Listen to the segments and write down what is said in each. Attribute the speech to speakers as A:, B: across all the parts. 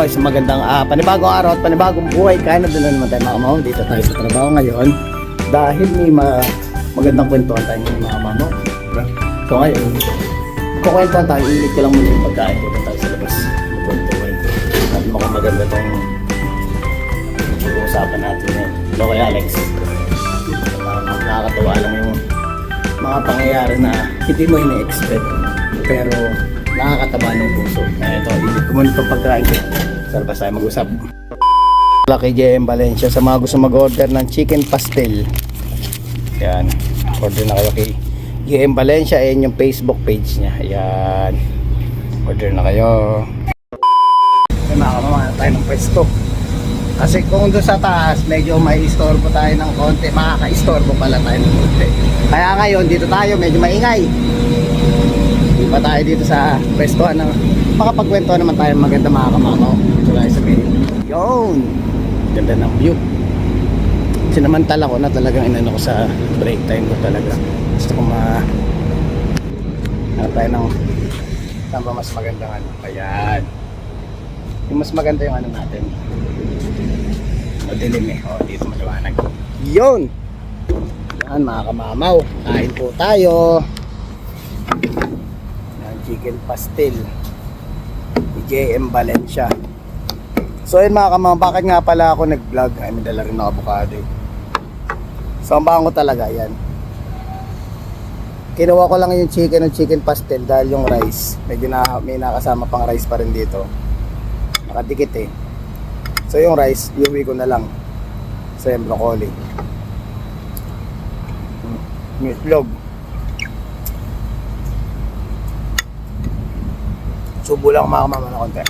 A: kamama, isang magandang ah, panibagong araw at panibagong buhay. Kaya na doon na naman tayo mga kamama. Dito tayo sa trabaho ngayon. Dahil may ma magandang kwentuhan tayo ngayon mga kamama. Diba? So ngayon, kukwentuhan tayo. Ilit ko lang muna yung pagkain. Dito tayo sa labas. Kwentuhan. At mukhang maganda tong pag-uusapan natin ngayon. Hello kay Alex. Parang nakakatawa lang yung mga pangyayari na hindi mo ina-expect. Pero nakakataba ng puso. Na ito, muna itong pagkain ko. Sa labas tayo mag-usap. Lucky JM Valencia sa mga gusto mag-order ng chicken pastel. Yan. Order na kayo kay JM Valencia. Ayan yung Facebook page niya. Ayan. Order na kayo. Ay mga kamama, tayo ng pwesto. Kasi kung doon sa taas, medyo may istorbo tayo ng konti. Makaka-istorbo pala tayo ng konti. Kaya ngayon, dito tayo, medyo maingay. Pa tayo dito sa pwestuhan na makapagkwentuhan naman tayo maganda mga kamamaw. Dito tayo sa Pili. Yun! Ganda ng view. Sinamantala ko na talagang inano ko sa break time ko talaga. Gusto ko ma... Ano tayo ng... Saan ba mas magandang ano? Ayan. Yung mas maganda yung ano natin. Madilim eh. O, dito maliwanag. Yun! Yan mga kamamaw. Kain po tayo. Chicken pastel. Ni JM Valencia. So yun mga kamamaw, bakit nga pala ako nag-vlog? Ay, may dala rin ng avocado eh. So ang bango talaga, yan. Kinuha ko lang yung chicken ng chicken pastel dahil yung rice, medyo na, may nakasama pang rice pa rin dito. Nakadikit eh. So yung rice, iuwi ko na lang sa yung broccoli. Hmm, Yung itlog. Subo lang mga kamama na konti.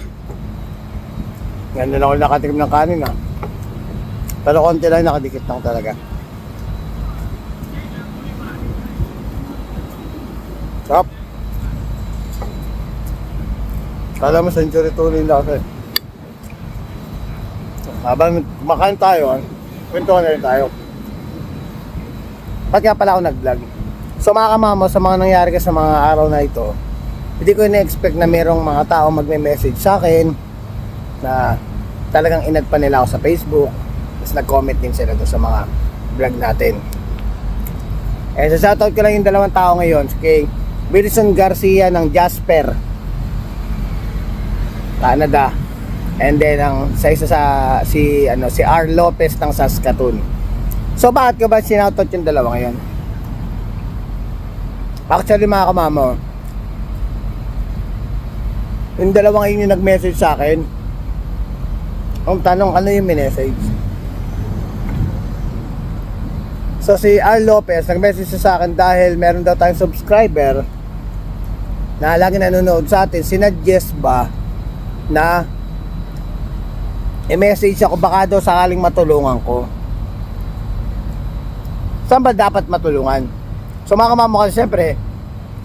A: Ganda na ako nakatikim ng kanin ah. Pero konti lang nakadikit lang talaga. Sarap. Kala mo century tuloy lang kasi. Habang kumakain tayo, ah, kwentuhan na rin tayo. Ba't pala ako nag-vlog? So mga kamamo, sa mga nangyari ka sa mga araw na ito, hindi ko na-expect na merong mga tao magme-message sa akin na talagang inad pa nila ako sa Facebook. Tapos nag-comment din sila doon sa mga vlog natin. Eh, sa shoutout ko lang yung dalawang tao ngayon. Kay Wilson Garcia ng Jasper, Canada. And then ang sa isa sa si ano si R Lopez ng Saskatoon. So bakit ko ba sinoutout yung dalawa ngayon? Actually mga kamamo, yung dalawang yun yung nag-message sa akin. Ang tanong, ano yung message? So si R. Lopez, nag-message sa akin dahil meron daw tayong subscriber na lagi nanonood sa atin. Sinuggest ba na i-message ako baka daw sakaling matulungan ko. Saan ba dapat matulungan? So mga kamamo kasi syempre,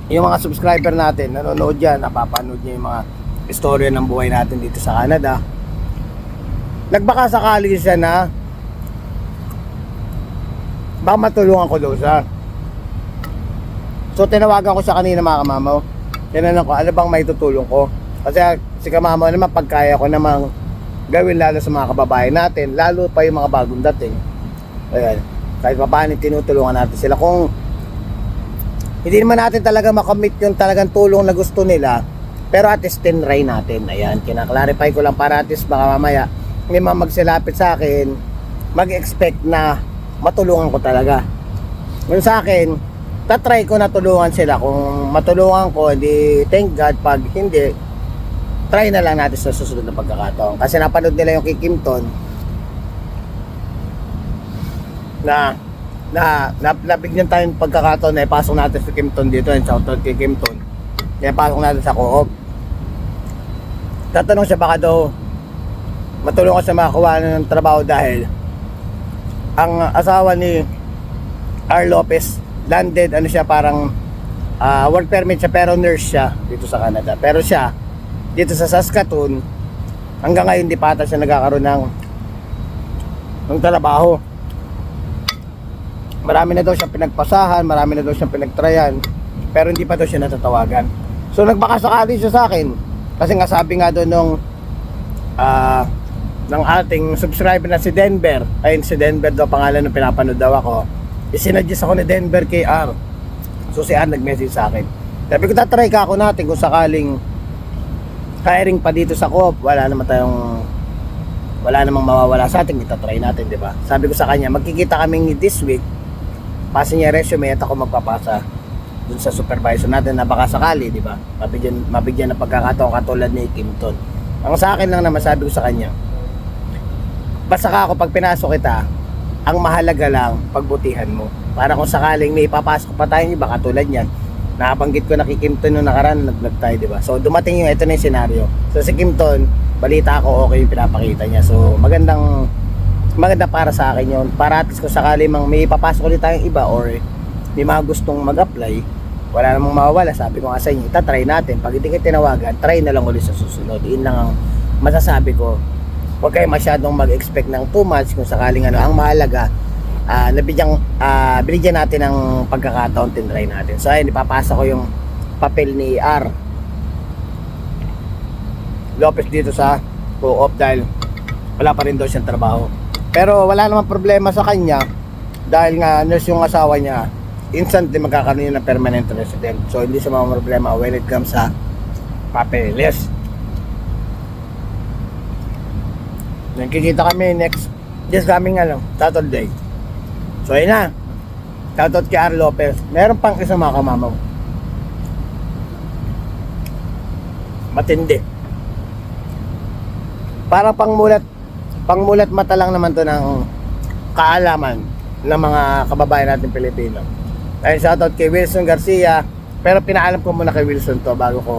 A: yung mga subscriber natin, nanonood yan, napapanood niya yung mga istorya ng buhay natin dito sa Canada. Nagbaka sakali siya na baka matulungan ko daw siya. So tinawagan ko siya kanina mga kamamaw. Tinanong ko, ano bang may tutulong ko? Kasi si kamamaw naman pagkaya ko namang gawin lalo sa mga kababayan natin, lalo pa yung mga bagong dating. Ayan, kahit pa paano tinutulungan natin sila. Kung hindi naman natin talaga makomit yung talagang tulong na gusto nila, pero at least tinry natin. Ayan, kinaklarify ko lang para at least baka mamaya may mga magsilapit sa akin, mag-expect na matulungan ko talaga. Yung sa akin, tatry ko na tulungan sila. Kung matulungan ko, hindi thank God. Pag hindi, try na lang natin sa susunod na pagkakataon. Kasi napanood nila yung kay Kimton na na, na nabigyan tayong pagkakataon na ipasok natin si Kimton dito and shoutout kay Kimton. Kaya pasok natin sa co-op. Tatanong siya baka daw matulungan siya makakuha ng trabaho dahil ang asawa ni R. Lopez landed ano siya parang ah, work permit siya pero nurse siya dito sa Canada. Pero siya dito sa Saskatoon hanggang ngayon di pa ata siya nagkakaroon ng ng trabaho. Marami na daw siyang pinagpasahan, marami na daw siyang pinagtrayan, pero hindi pa daw siya natatawagan. So nagbaka sakali siya sa akin. Kasi nga sabi nga doon nung ah ng ating subscriber na si Denver. Ayun si Denver daw pangalan ng pinapanood daw ako. Isinadjust ako ni Denver kay R. So si R nag-message sa akin. Sabi ko tatry ka ako natin kung sakaling hiring pa dito sa co wala naman tayong wala namang mawawala sa atin, itatry natin, di ba? Sabi ko sa kanya, magkikita kami this week, pasa niya resume at ako magpapasa dun sa supervisor natin na baka sakali, di ba? Mabigyan, mabigyan ng pagkakataon katulad ni Kimton. Ang sa akin lang naman, sabi ko sa kanya, basta ka ako pag pinasok kita, ang mahalaga lang, pagbutihan mo. Para kung sakaling may ipapasok pa tayong iba, katulad yan, nakabanggit ko na kay Kimton nung nakaraan, nag-vlog tayo, di ba? So, dumating yung, ito na yung senaryo. So, si Kimton, balita ako, okay yung pinapakita niya. So, magandang, maganda para sa akin yun. Para at least kung sakali mang may ipapasok ulit tayong iba or may mga gustong mag-apply, wala namang mawawala. Sabi ko nga sa inyo, itatry natin. Pag hindi kayo tinawagan, try na lang ulit sa susunod. Yun lang ang masasabi ko. Huwag kayo masyadong mag-expect ng too much kung sakaling ano. Ang mahalaga, ah nabigyan, ah binigyan natin ng pagkakataon, tinry natin. So ayun, ipapasa ko yung papel ni R. Lopez dito sa co-op dahil wala pa rin daw siyang trabaho. Pero wala namang problema sa kanya dahil nga nurse yung asawa niya instantly magkakaroon yun ng permanent resident. So hindi siya mga problema when it comes sa papeles. Nagkikita kami next this coming ano, Saturday. So ayun na. Shoutout kay R. Lopez. Meron pang isang mga kamamaw. Matindi. Para pangmulat pangmulat mata lang naman to ng kaalaman ng mga kababayan natin Pilipino. Ayun, shoutout kay Wilson Garcia. Pero pinaalam ko muna kay Wilson to bago ko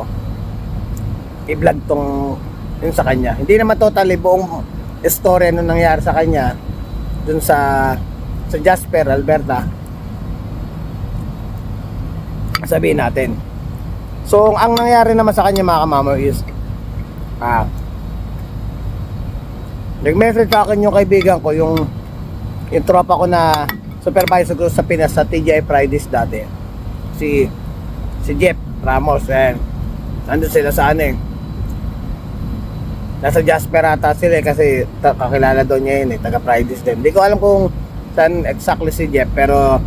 A: i-vlog tong yun sa kanya. Hindi naman totally buong story nung nangyari sa kanya dun sa sa Jasper, Alberta. Sabihin natin. So, ang nangyari naman sa kanya mga kamamo is ah nag-message sa akin yung kaibigan ko, yung yung tropa ko na supervisor ko sa Pinas sa TGI Fridays dati. Si si Jeff Ramos and nandun sila sa ano eh. Nasa Jasper ata sila eh, kasi kakilala daw niya yun eh, taga Fridays din. Hindi ko alam kung saan exactly si Jeff pero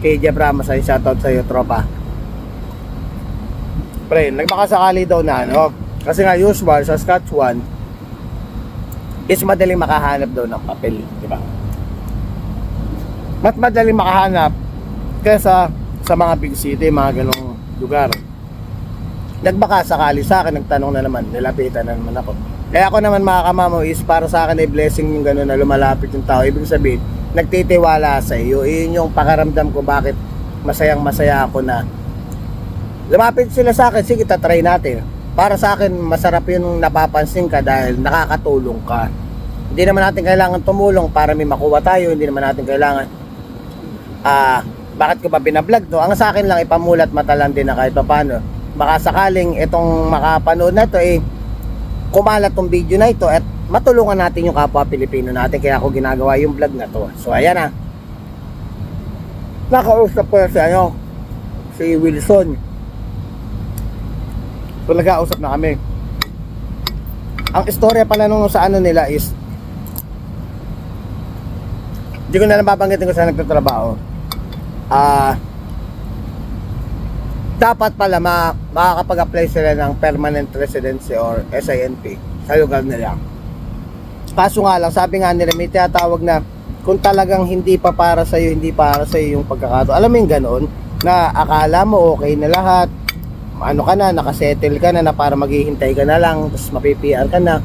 A: kay Jeff Ramos ay shoutout sa iyo tropa. Pre, nagmakasakali daw na ano, kasi nga usual sa Saskatchewan is madaling makahanap daw ng papel, di ba? Mas madaling makahanap kaysa sa mga big city, mga ganong lugar. Nagbaka sakali sa akin, nagtanong na naman, nilapitan na naman ako. Kaya ako naman mga kamamo is para sa akin ay blessing yung gano'n na lumalapit yung tao. Ibig sabihin, nagtitiwala sa iyo. Iyon yung pakaramdam ko bakit masayang masaya ako na lumapit sila sa akin, sige tatry natin. Para sa akin, masarap yung napapansin ka dahil nakakatulong ka. Hindi naman natin kailangan tumulong para may makuha tayo. Hindi naman natin kailangan, ah, bakit ko ba binablog to? Ang sa akin lang, ipamulat mata lang din na kahit pa paano. Baka sakaling itong makapanood na to, eh, kumalat tong video na ito at matulungan natin yung kapwa Pilipino natin. Kaya ako ginagawa yung vlog na to. So, ayan na. Nakausap ko si ano, si Wilson. So nag-ausap na kami. Ang istorya pala nung sa ano nila is Hindi ko na nababanggitin ko sa nagtatrabaho. Ah dapat pala ma makakapag-apply sila ng permanent residency or SINP sa lugar nila. Kaso nga lang, sabi nga nila, may tinatawag na kung talagang hindi pa para sa iyo, hindi para sa iyo yung pagkakato. Alam mo yung ganoon na akala mo okay na lahat, ano ka na, nakasettle ka na na para maghihintay ka na lang, tapos mapi-PR ka na.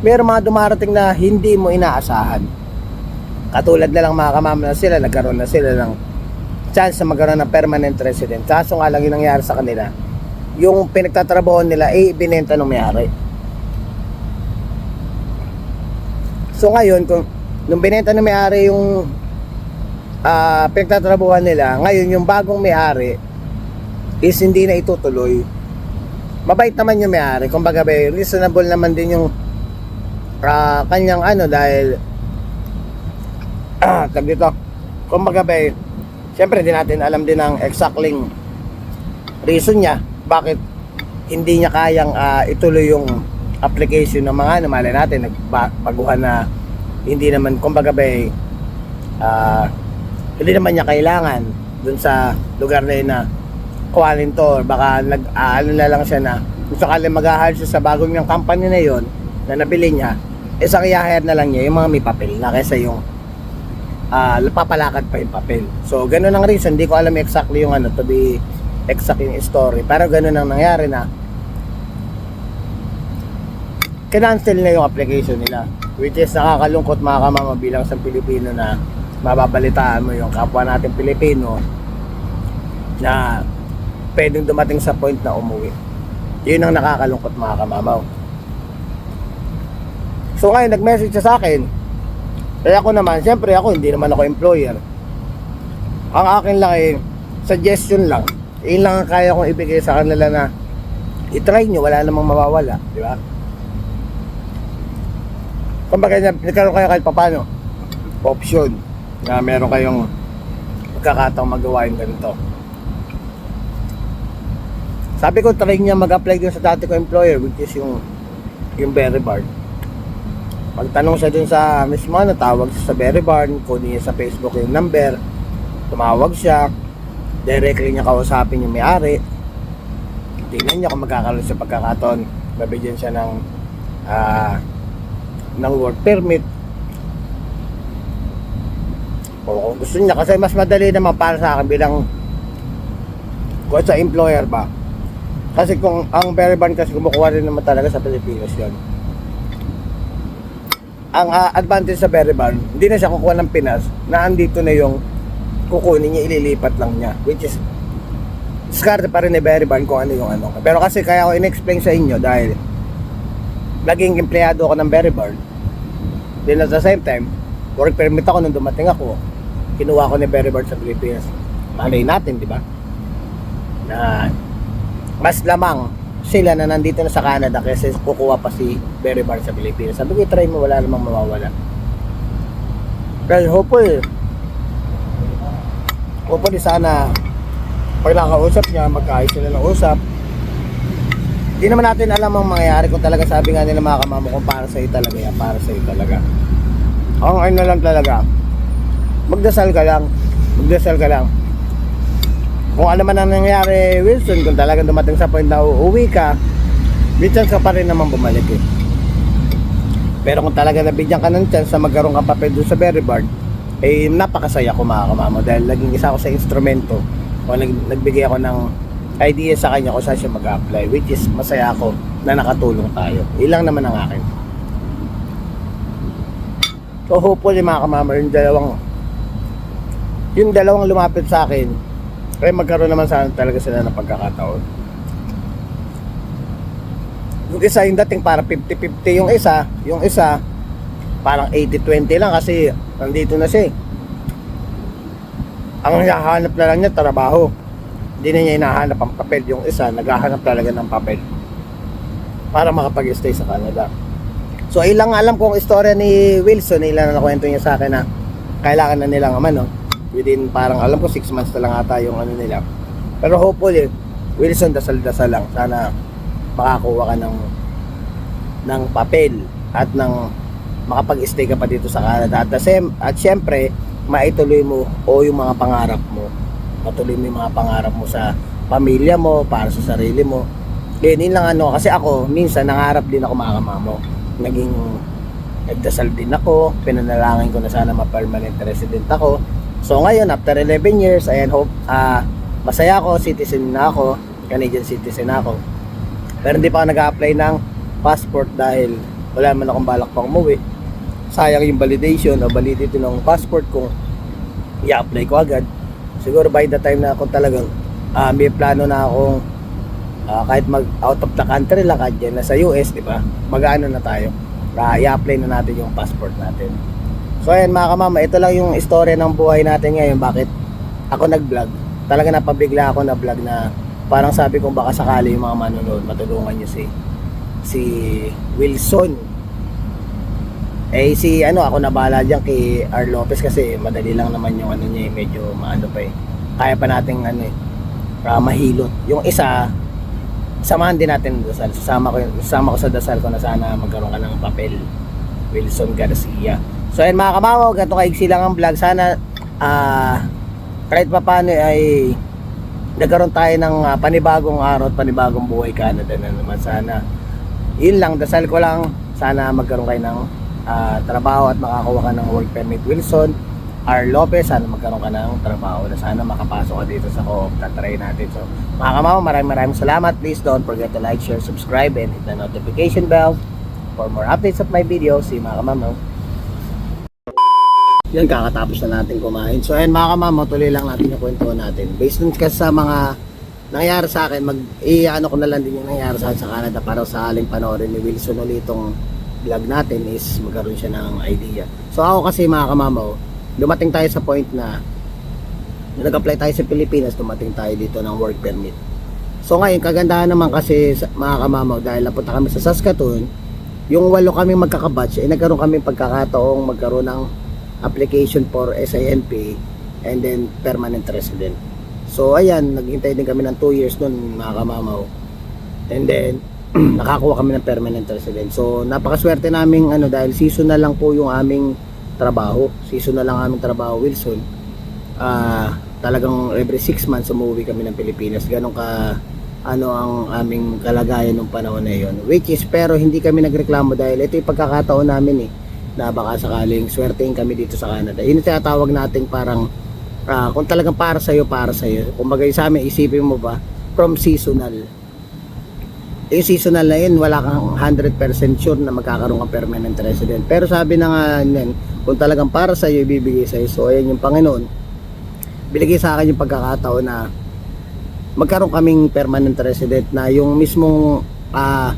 A: Meron mga dumarating na hindi mo inaasahan. Katulad na lang mga kamama na sila, nagkaroon na sila ng chance na magkaroon ng permanent resident. Kaso nga lang yung nangyari sa kanila, yung pinagtatrabaho nila, eh, binenta nung mayari. So ngayon, kung nung binenta ng may-ari yung ah pinagtatrabuhan nila, ngayon yung bagong may-ari is hindi na itutuloy. Mabait naman yung may-ari. Kumbaga, ba, reasonable naman din yung ah, kanyang ano dahil ah, tag dito. Kumbaga, ba, syempre di natin alam din ang exactly reason niya bakit hindi niya kayang ah, ituloy yung application ng mga ano, malay natin, nagbaguhan na hindi naman, kumbaga ba eh, ah, hindi naman niya kailangan dun sa lugar na yun na kuhanin to baka nag ano na lang siya na kung sakali mag siya sa bagong niyang company na yon na nabili niya isang i-hire na lang niya yung mga may papel na kaysa yung ah papalakad pa yung papel so ganun ang reason hindi ko alam exactly yung ano to be exact yung story pero ganun ang nangyari na kinancel na yung application nila which is nakakalungkot mga kamama bilang sa Pilipino na mababalitaan mo yung kapwa natin Pilipino na pwedeng dumating sa point na umuwi. Yun ang nakakalungkot mga kamamaw. So ngayon, nag-message siya sa akin. Kaya ako naman, siyempre ako, hindi naman ako employer. Ang akin lang ay, suggestion lang. Yun lang ang kaya kong ibigay sa kanila na itry nyo, wala namang mawawala. Di ba? Kumbaga, nagkaroon kayo kahit papano. Option. Na meron kayong pagkakataong magawa yung ganito. Sabi ko, try niya mag-apply dun sa dati ko employer, which is yung yung Berry Barn. Pagtanong siya dun sa mismo, natawag siya sa Berry Barn, kunin niya sa Facebook yung number, tumawag siya, directly niya kausapin yung may-ari, tingnan niya kung magkakaroon siya pagkakataon, mabigyan siya ng ah ng work permit. O kung gusto niya, kasi mas madali naman para sa akin bilang kung sa employer ba, kasi kung ang berry ban kasi kumukuha rin naman talaga sa Pilipinas yun. Ang ah, advantage sa berry ban, hindi na siya kukuha ng Pinas, na andito na yung kukunin niya, ililipat lang niya. Which is, diskarte pa rin ni berry ban kung ano yung ano. Pero kasi kaya ko in-explain sa inyo dahil naging empleyado ako ng berry ban. Then at the same time, work permit ako nung dumating ako. Kinuha ko ni berry ban sa Pilipinas. Malay natin, di ba? Na mas lamang sila na nandito na sa Canada kasi kukuha pa si Berry Bar sa Pilipinas. Sabi ko, try mo, wala namang mawawala. Pero hopefully, hopefully sana pag nakausap niya, magkaayos sila ng usap. Hindi naman natin alam ang mangyayari kung talaga sabi nga nila mga kamamo kung para sa'yo talaga yan, para sa'yo talaga. Ang ano lang talaga, magdasal ka lang, magdasal ka lang kung ano man ang nangyari Wilson kung talagang dumating sa point na uuwi ka may chance ka pa rin naman bumalik eh. Pero kung talaga nabigyan ka ng chance na magkaroon ka papel doon sa Berry Bar eh napakasaya ko mga kamamo dahil naging isa ako sa instrumento. O nag, nagbigay ako ng idea sa kanya kung saan siya mag-apply which is masaya ako na nakatulong tayo. Ilang naman ang akin. So hopefully mga kamamo yung dalawang yung dalawang lumapit sa akin kaya magkaroon naman sana talaga sila ng pagkakataon. Yung isa, yung dating para 50-50 yung isa, yung isa, parang 80-20 lang kasi nandito na siya eh. Ang hinahanap na lang niya, trabaho. Hindi na niya hinahanap ang papel. Yung isa, naghahanap talaga ng papel para makapag-stay sa Canada. So, ilang alam kong istorya ni Wilson, ilan na nakwento niya sa akin na kailangan na nilang ano, within parang alam ko 6 months na lang ata yung ano nila. Pero hopefully, Wilson, dasal-dasal lang. Sana makakuha ka ng ng papel at ng makapag-stay ka pa dito sa Canada. At, same, at syempre, maituloy mo o yung mga pangarap mo. Matuloy mo yung mga pangarap mo sa pamilya mo, para sa sarili mo. Yun, yun lang ano. Kasi ako, minsan, nangarap din ako mga kamamo. Naging nagdasal din ako. Pinanalangin ko na sana ma-permanent resident ako. So ngayon, after 11 years, ayan, hope, ah, masaya ako, citizen na ako, Canadian citizen ako. Pero hindi pa ako nag-apply ng passport dahil wala man akong balak pang umuwi. Sayang yung validation o validity ng passport kung i-apply ko agad. Siguro by the time na ako talagang ah, may plano na akong ah, kahit mag out of the country lang kahit dyan na sa US, di ba? Mag-ano na tayo. Uh, i-apply na natin yung passport natin. So ayan mga kamama, ito lang yung istorya ng buhay natin ngayon. Bakit ako nag-vlog? Talaga napabigla ako na vlog na parang sabi kong baka sakali yung mga manonood, matulungan nyo si si Wilson. Eh si ano, ako na bahala dyan kay R. Lopez kasi madali lang naman yung ano niya, eh, medyo maano pa eh. Kaya pa nating ano eh, para mahilot. Yung isa, samahan din natin dasal. Sasama ko, sasama ko sa dasal ko na sana magkaroon ka ng papel. Wilson Garcia. So ayun mga kamamaw, ganito kaigsi lang ang vlog. Sana ah kahit pa paano ay nagkaroon tayo ng ah, panibagong araw at panibagong buhay Canada na naman sana. Yun lang, dasal ko lang. Sana magkaroon kayo ng ah, trabaho at makakuha ka ng work permit Wilson. R. Lopez, sana magkaroon ka ng trabaho na sana makapasok ka dito sa co-op. Tatry natin. So, mga kamama, maraming maraming salamat. Please don't forget to like, share, subscribe, and hit the notification bell for more updates of my videos. See you mga kamama. Yan, kakatapos na natin kumain. So, ayan mga kamama, tuloy lang natin yung kwento natin. Based dun kasi sa mga nangyari sa akin, mag, i-ano ko na lang din yung nangyari sa sa Canada para sa aling panoorin ni Wilson ulit itong vlog natin is magkaroon siya ng idea. So, ako kasi mga kamama, oh, dumating tayo sa point na nag-apply tayo sa Pilipinas, dumating tayo dito ng work permit. So ngayon, kagandahan naman kasi mga kamamaw, dahil napunta kami sa Saskatoon, yung walo kami magkakabatch, eh nagkaroon kami pagkakataong magkaroon ng application for SINP and then permanent resident. So ayan, naghintay din kami ng 2 years nun mga kamamaw. And then, nakakuha kami ng permanent resident. So napakaswerte naming ano dahil season na lang po yung aming trabaho. Season na lang aming trabaho Wilson. Ah, talagang every 6 months umuwi kami ng Pilipinas. Ganon ka ano ang aming kalagayan nung panahon na yon. Which is pero hindi kami nagreklamo dahil ito yung pagkakataon namin eh na baka sakaling swertein kami dito sa Canada. Yun yung tinatawag nating parang ah, kung talagang para sa'yo, para sa'yo. Kung bagay sa amin, isipin mo ba from seasonal yung seasonal na yun, wala kang 100% sure na magkakaroon kang permanent resident. Pero sabi na nga yan, kung talagang para sa iyo, ibibigay sa iyo. So, ayan yung Panginoon. Binigay sa akin yung pagkakataon na magkaroon kaming permanent resident na yung mismong ah,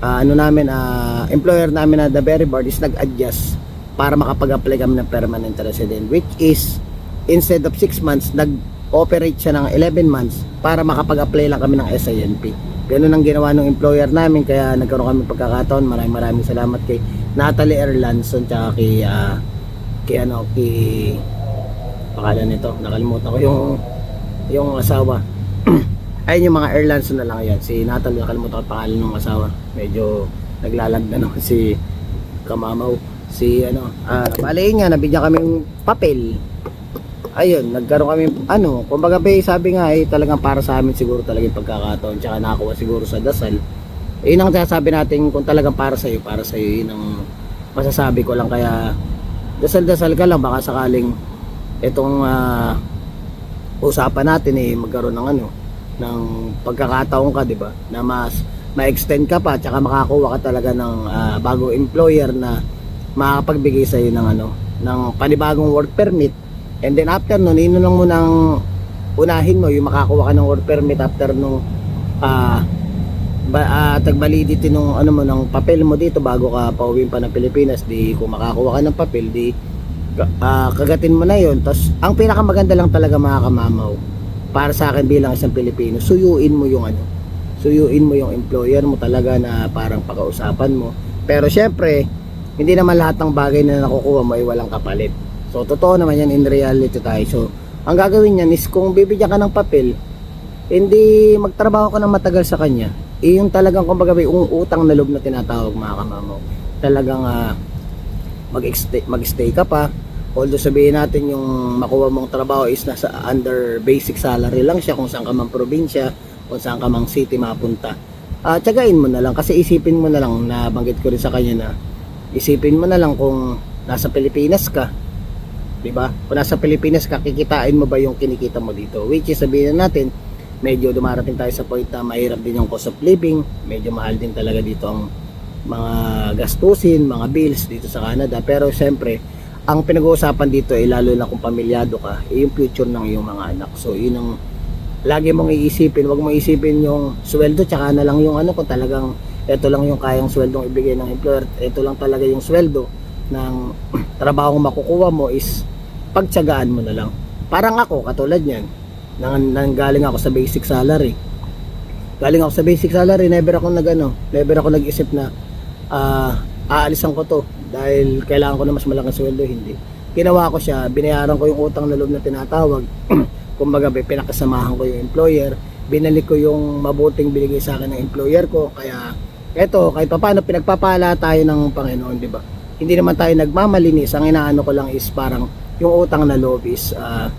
A: ah, ano namin, ah, employer namin na the very board is nag-adjust para makapag-apply kami ng permanent resident which is instead of 6 months nag-operate siya ng 11 months para makapag-apply lang kami ng SINP ganun ang ginawa ng employer namin kaya nagkaroon kami pagkakataon. Maraming maraming salamat kay Natalie Erlandson tsaka kay ah, kay ano kay pangalan nito nakalimutan ko yung yung asawa ayun yung mga Erlandson na lang yan si Natalie nakalimutan ko pangalan ng asawa. Medyo naglalag na naman si Kamamaw. Si ano ah yun nga nabigyan kami papel. Ayun, nagkaroon kami, ano, kumbaga ba, sabi nga, eh, talagang para sa amin siguro talaga yung pagkakataon, tsaka nakakuha siguro sa dasal. Eh, yun ang sasabi natin, kung talagang para sa'yo, para sa'yo, yun ang masasabi ko lang, kaya, dasal-dasal ka lang, baka sakaling, itong, ah, usapan natin, eh, magkaroon ng ano, ng pagkakataon ka, di ba, na mas, ma-extend ka pa, tsaka makakuha ka talaga ng ah, bagong employer na makakapagbigay sa'yo ng ano, ng panibagong work permit. And then after nun, ino lang mo nang unahin mo yung makakuha ka ng work permit after nung ah ba, ah, tag-validity nung ano mo ng papel mo dito bago ka pauwi pa ng Pilipinas di kung makakuha ka ng papel di ah, kagatin mo na yon tapos ang pinakamaganda lang talaga mga kamamaw para sa akin bilang isang Pilipino suyuin mo yung ano suyuin mo yung employer mo talaga na parang pag-uusapan mo pero syempre hindi naman lahat ng bagay na nakukuha mo ay walang kapalit So, totoo naman yan in reality tayo. So, ang gagawin niyan is kung bibigyan ka ng papel, hindi magtrabaho ka ng matagal sa kanya. Eh, yung talagang kumbaga yung utang na loob na tinatawag mga kamamaw. Talagang ah, mag-stay, mag-stay ka pa. Although sabihin natin yung makuha mong trabaho is nasa under basic salary lang siya kung saan ka mang probinsya, kung saan ka mang city mapunta. Ah, tiyagain mo na lang kasi isipin mo na lang na banggit ko rin sa kanya na isipin mo na lang kung nasa Pilipinas ka, 'di ba? Kung nasa Pilipinas ka, kikitain mo ba yung kinikita mo dito? Which is sabihin na natin, medyo dumarating tayo sa point na mahirap din yung cost of living, medyo mahal din talaga dito ang mga gastusin, mga bills dito sa Canada. Pero siyempre, ang pinag-uusapan dito ay lalo na kung pamilyado ka, eh, yung future ng iyong mga anak. So, yun ang lagi mong iisipin, wag mong isipin yung sweldo tsaka na lang yung ano kung talagang ito lang yung kayang sweldong ibigay ng employer, ito lang talaga yung sweldo ng trabaho makukuha mo is pagtsagaan mo na lang. Parang ako, katulad niyan, nang, nanggaling ako sa basic salary. Galing ako sa basic salary, never ako nag ano, never ako nag-isip na ah aalisan ko to dahil kailangan ko na mas malaking sweldo, hindi. Ginawa ko siya, binayaran ko yung utang na loob na tinatawag. Kumbaga, ba, pinakasamahan ko yung employer. binalik ko yung mabuting binigay sa akin ng employer ko. Kaya eto, kahit pa paano pinagpapala tayo ng Panginoon, di ba? Hindi naman tayo nagmamalinis. Ang inaano ko lang is parang yung utang na loob is ah,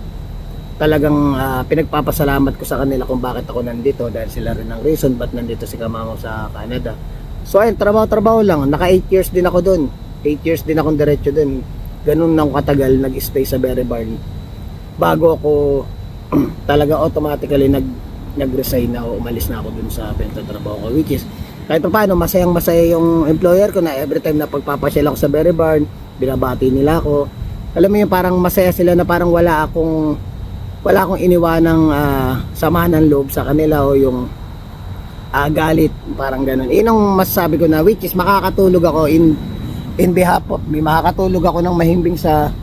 A: talagang ah, pinagpapasalamat ko sa kanila kung bakit ako nandito dahil sila rin ang reason ba't nandito si Kamamo sa Canada. So ayun, trabaho-trabaho lang. Naka 8 years din ako doon. 8 years din akong diretso doon. Ganun nang katagal nag-stay sa Berry Barn. Bago ako talaga automatically nag nag-resign na o umalis na ako dun sa benta trabaho ko which is kahit pa paano masayang masaya yung employer ko na every time na pagpapasyal ako sa Berry Barn binabati nila ako alam mo yung parang masaya sila na parang wala akong wala akong iniwanang ah, samahan ng loob sa kanila o yung ah, galit parang ganun yun ang masasabi ko na which is makakatulog ako in in behalf of me makakatulog ako ng mahimbing sa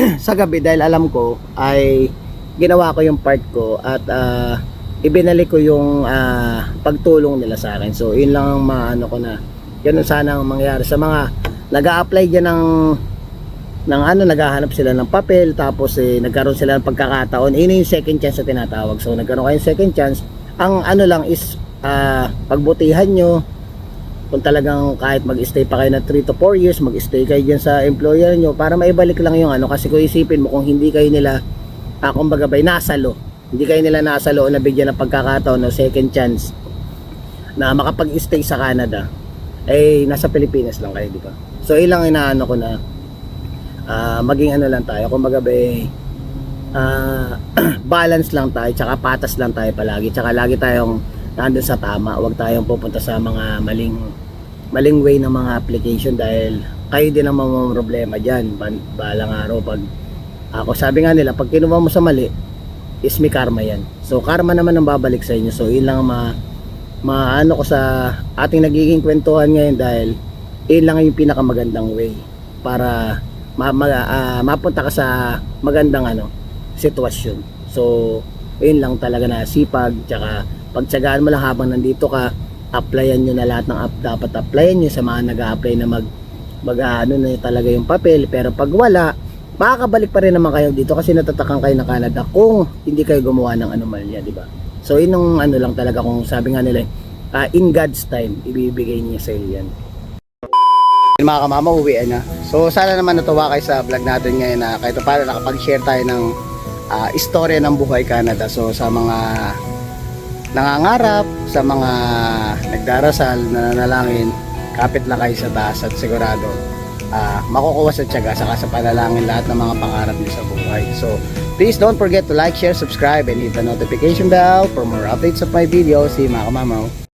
A: sa gabi dahil alam ko ay ginawa ko yung part ko at ah, ibinalik ko yung ah, pagtulong nila sa akin. So, yun lang ang maano ko na ganun sana ang mangyari sa mga nag apply dyan ng ng ano, naghahanap sila ng papel tapos eh, nagkaroon sila ng pagkakataon. Yun yung second chance na tinatawag. So, nagkaroon kayong second chance. Ang ano lang is ah, pagbutihan nyo kung talagang kahit mag-stay pa kayo na 3 to 4 years, mag-stay kayo dyan sa employer nyo para maibalik lang yung ano. Kasi kung isipin mo kung hindi kayo nila, uh, kumbaga bay, nasalo. Hindi kayo nila nasalo o nabigyan ng pagkakataon o second chance na makapag-stay sa Canada, eh, nasa Pilipinas lang kayo, di ba? So, ilang inaano ko na ah, maging ano lang tayo, kumbaga bay, ah, balance lang tayo, tsaka patas lang tayo palagi, tsaka lagi tayong nandun sa tama, huwag tayong pupunta sa mga maling maling way ng mga application dahil kayo din ang problema dyan balang araw pag ako. Sabi nga nila pag kinuha mo sa mali is may karma yan. So karma naman ang babalik sa inyo. So yun lang ang ma maano ko sa ating nagiging kwentuhan ngayon dahil yun lang yung pinakamagandang way para ma, ma, ah, mapunta ka sa magandang ano sitwasyon. So yun lang talaga na sipag tsaka pagtsagaan mo lang habang nandito ka applyan nyo na lahat ng app dapat applyan nyo sa mga nag-a-apply na mag mag ano na talaga yung papel. Pero pag wala makakabalik pa rin naman kayo dito kasi natatakan kayo ng Canada kung hindi kayo gumawa ng anomalya di ba? So yun ang ano lang talaga kung sabi nga nila ah, in God's time ibibigay niya sa iyo yan. Mga kamama uwi na so sana naman natuwa kayo sa vlog natin ngayon na kahit paano nakapag-share tayo ng ah, istorya ng buhay Canada. So sa mga nangangarap sa mga nagdarasal, nananalangin, kapit lang kayo sa taas at sigurado ah makukuha sa tiyaga saka sa panalangin lahat ng mga pangarap niyo sa buhay. So, please don't forget to like, share, subscribe, and hit the notification bell for more updates of my videos. See you mga kamamaw.